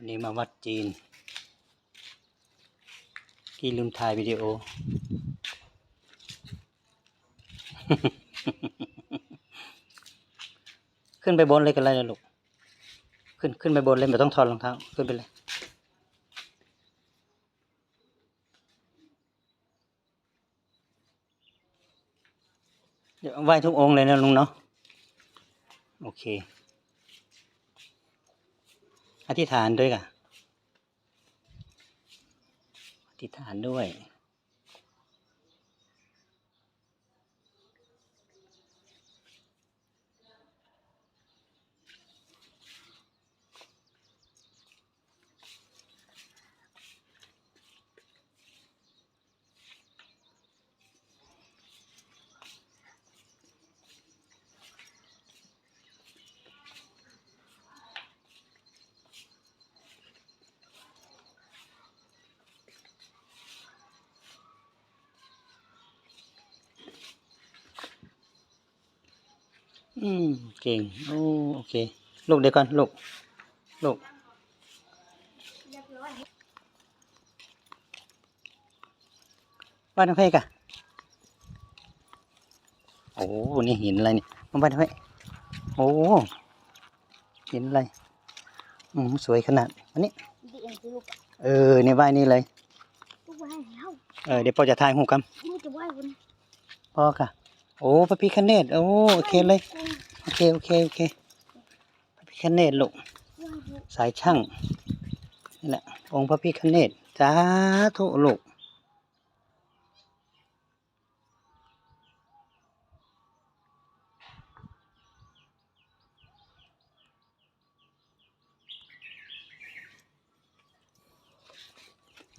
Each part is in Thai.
วันนี้มาวัดจีนกี่ลืมถ่ายวิดีโอ ขึ้นไปบนเลยกันเลยนะลูก ขึ้นขึ้นไปบนเลยไม่ต้องถอดรองเท้าขึ้นไปเลยเดี๋ยวไหว้ทุกองค์เลยนะลุงเนาะ โอเค อธิษฐานด้วยค่ะ อธิษฐานด้วย อืมเก่งโอ้โอเค ลูกเดี๋ยวก่อนลูกลูกเรียบร้อยบ้านน้องเพกอะโอ้นี่หินอะไรเนี่ยน้องบ้านน้องเพกโอ้หินอะไรอืมสวยขนาดอันนี้ดีเอ็นสิลูกเออในบ้านนี่เลยลูกไหว้แล้วเออเดี๋ยวพ่อจะถ่ายหูกันลูกจะไหว้คุณพ่อค่ะ โอ้พระพิคเนตโอ้โอเคเลย โอเค โอเค โอเคพระพิคเนตลูกสายช่างนี่แหละองค์พระพิคเนตสาธุลูก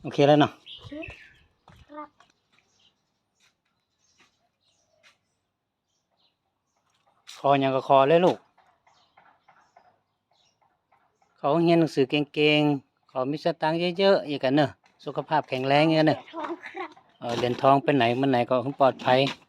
โอเคแล้วเนาะ เช็คครับ คออย่างก็คอเลยลูก เขาเรียนหนังสือเก่งๆ เขามีสตางค์เยอะๆอย่างกันเนอะ สุขภาพแข็งแรงอย่างนั้นเนอะท้องครับเออเรียนทองไปไหนมันไหนก็ปลอดภัยเ